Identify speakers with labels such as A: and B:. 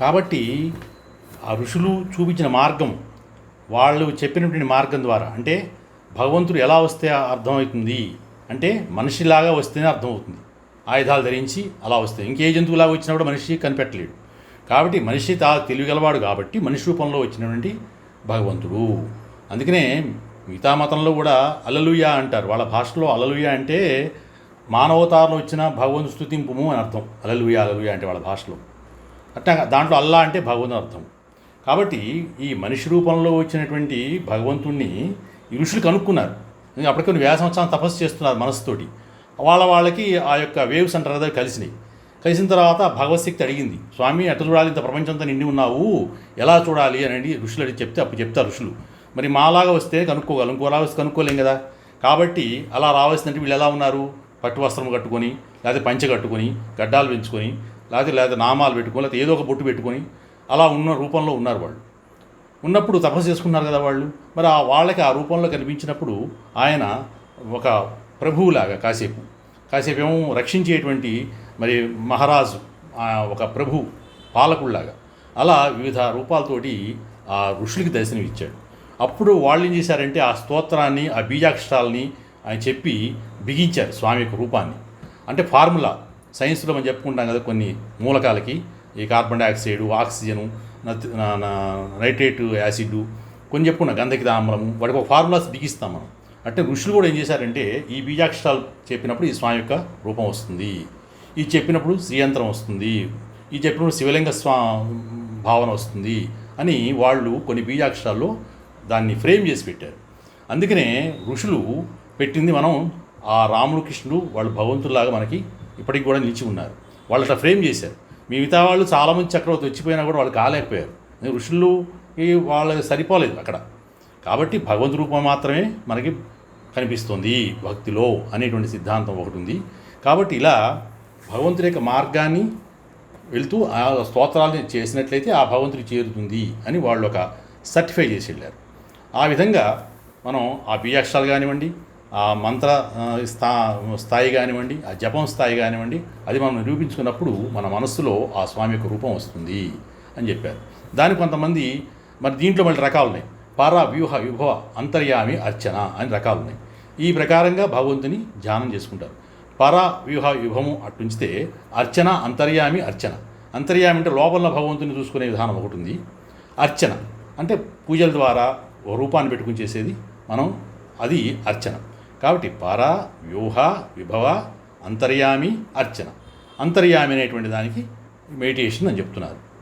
A: కాబట్టి ఆ ఋషులు చూపించిన మార్గం వాళ్ళు చెప్పినటువంటి మార్గం ద్వారా అంటే భగవంతుడు ఎలా వస్తే అర్థమవుతుంది? అంటే మనిషిలాగా వస్తేనే అర్థమవుతుంది. ఆయుధాలు ధరించి అలా వస్తాయి ఇంకే జంతువులాగా వచ్చినా కూడా మనిషి కనిపెట్టలేడు. కాబట్టి మనిషి తా తెలియగలవాడు కాబట్టి మనిషి రూపంలో వచ్చినటువంటి భగవంతుడు. అందుకనే మిగతా మతంలో కూడా అలలుయ అంటారు. వాళ్ళ భాషలో అలలుయ అంటే మానవతారంలో వచ్చిన భగవంతు స్థుతింపుము అని అర్థం. అలలుయ అలలుయ అంటే వాళ్ళ భాషలో. అట్లా దాంట్లో అల్లా అంటే భగవంతుని అర్థం. కాబట్టి ఈ మనిషి రూపంలో వచ్చినటువంటి భగవంతుణ్ణి ఈ ఋషులు కనుక్కున్నారు. ఇంకా అప్పటికే కొన్ని వేల సంవత్సరాలు తపస్సు చేస్తున్నారు మనసుతోటి వాళ్ళ వాళ్ళకి ఆ యొక్క వేవ్స్ అంటారు కదా కలిసినాయి. కలిసిన తర్వాత భగవత్శక్తి అడిగింది స్వామి ఎట్లా చూడాలి ఇంత ప్రపంచంతో నిండి ఉన్నావు ఎలా చూడాలి? అని ఋషులు అడిగి చెప్తే అప్పుడు చెప్తారు ఋషులు. మరి మాలాగా వస్తే కనుక్కోగలం ఇంకోలా వస్తే కనుక్కోలేం కదా? కాబట్టి అలా రావాల్సిందంటే వీళ్ళు ఎలా ఉన్నారు? పట్టు వస్త్రం కట్టుకొని లేకపోతే పంచె కట్టుకొని గడ్డాలు పెంచుకొని లేకపోతే లేకపోతే నామాలు పెట్టుకొని లేకపోతే ఏదో ఒక బొట్టు పెట్టుకొని అలా ఉన్న రూపంలో ఉన్నారు వాళ్ళు. ఉన్నప్పుడు తపస్సు చేసుకున్నారు కదా వాళ్ళు. మరి ఆ వాళ్ళకి ఆ రూపంలో కనిపించినప్పుడు ఆయన ఒక ప్రభువులాగా కాసేపు కాసేపు ఏమో రక్షించేటువంటి మరి మహారాజు ఒక ప్రభు పాలకుడిలాగా అలా వివిధ రూపాలతోటి ఆ ఋషులకి దర్శనం ఇచ్చాడు అప్పుడు వాళ్ళు ఏం చేశారంటే ఆ స్తోత్రాన్ని ఆ బీజాక్షరాలని ఆయన చెప్పి బిగించారు స్వామి యొక్క రూపాన్ని. అంటే ఫార్ములా సైన్స్లో మనం చెప్పుకుంటాం కదా కొన్ని మూలకాలకి ఈ carbon dioxide oxygen nitrate acid కొన్ని చెప్పుకున్నాం గంధకి ఆమ్లము వాటికి ఒక ఫార్ములాస్ బిగిస్తాం మనం. అంటే ఋషులు కూడా ఏం చేశారంటే ఈ బీజాక్షరాలు చెప్పినప్పుడు ఈ స్వామి యొక్క రూపం వస్తుంది. ఇది చెప్పినప్పుడు శ్రీయంత్రం వస్తుంది. ఇది చెప్పినప్పుడు శివలింగ స్వా భావన వస్తుంది అని వాళ్ళు కొన్ని బీజాక్షరాల్లో దాన్ని ఫ్రేమ్ చేసి పెట్టారు. అందుకనే ఋషులు పెట్టింది మనం ఆ రాముడు కృష్ణుడు వాళ్ళు భగవంతుల్లాగా మనకి ఇప్పటికి కూడా నిలిచి ఉన్నారు. వాళ్ళు అట్లా ఫ్రేమ్ చేశారు. మిగతా వాళ్ళు చాలామంది చక్రవర్తి వచ్చిపోయినా కూడా వాళ్ళు కాలేకపోయారు. ఋషులు వాళ్ళ సరిపోలేదు అక్కడ. కాబట్టి భగవంతు రూపం మాత్రమే మనకి కనిపిస్తుంది భక్తిలో అనేటువంటి సిద్ధాంతం ఒకటి ఉంది. కాబట్టి ఇలా భగవంతుడి యొక్క మార్గాన్ని వెళ్తూ ఆ స్తోత్రాలు చేసినట్లయితే ఆ భగవంతుడికి చేరుతుంది అని వాళ్ళు ఒక సర్టిఫై చేసి వెళ్ళారు. ఆ విధంగా మనం ఆ బీజాక్షరాలు కానివ్వండి ఆ మంత్ర స్థా స్థాయి కానివ్వండి ఆ జపం స్థాయి కానివ్వండి అది మనం నిరూపించుకున్నప్పుడు మన మనస్సులో ఆ స్వామి యొక్క రూపం వస్తుంది అని చెప్పారు. దానికి కొంతమంది మరి దీంట్లో మళ్ళీ రకాలు ఉన్నాయి పారా వ్యూహ విభవ అంతర్యామి అర్చన అని రకాలు ఉన్నాయి ఈ ప్రకారంగా భగవంతుని ధ్యానం చేసుకుంటారు. పరా వ్యూహ విభవము అట్టుంచితే అర్చన అంతర్యామి అర్చన. అంతర్యామి అంటే లోపల భగవంతుని చూసుకునే విధానం ఒకటి ఉంది. అర్చన అంటే పూజల ద్వారా రూపాన్ని పెట్టుకుని చేసేది. మనం అది అర్చన. కాబట్టి పారా వ్యూహ విభవ అంతర్యామి అర్చన. అంతర్యామి అనేటువంటి దానికి మెడిటేషన్ అని చెప్తున్నారు.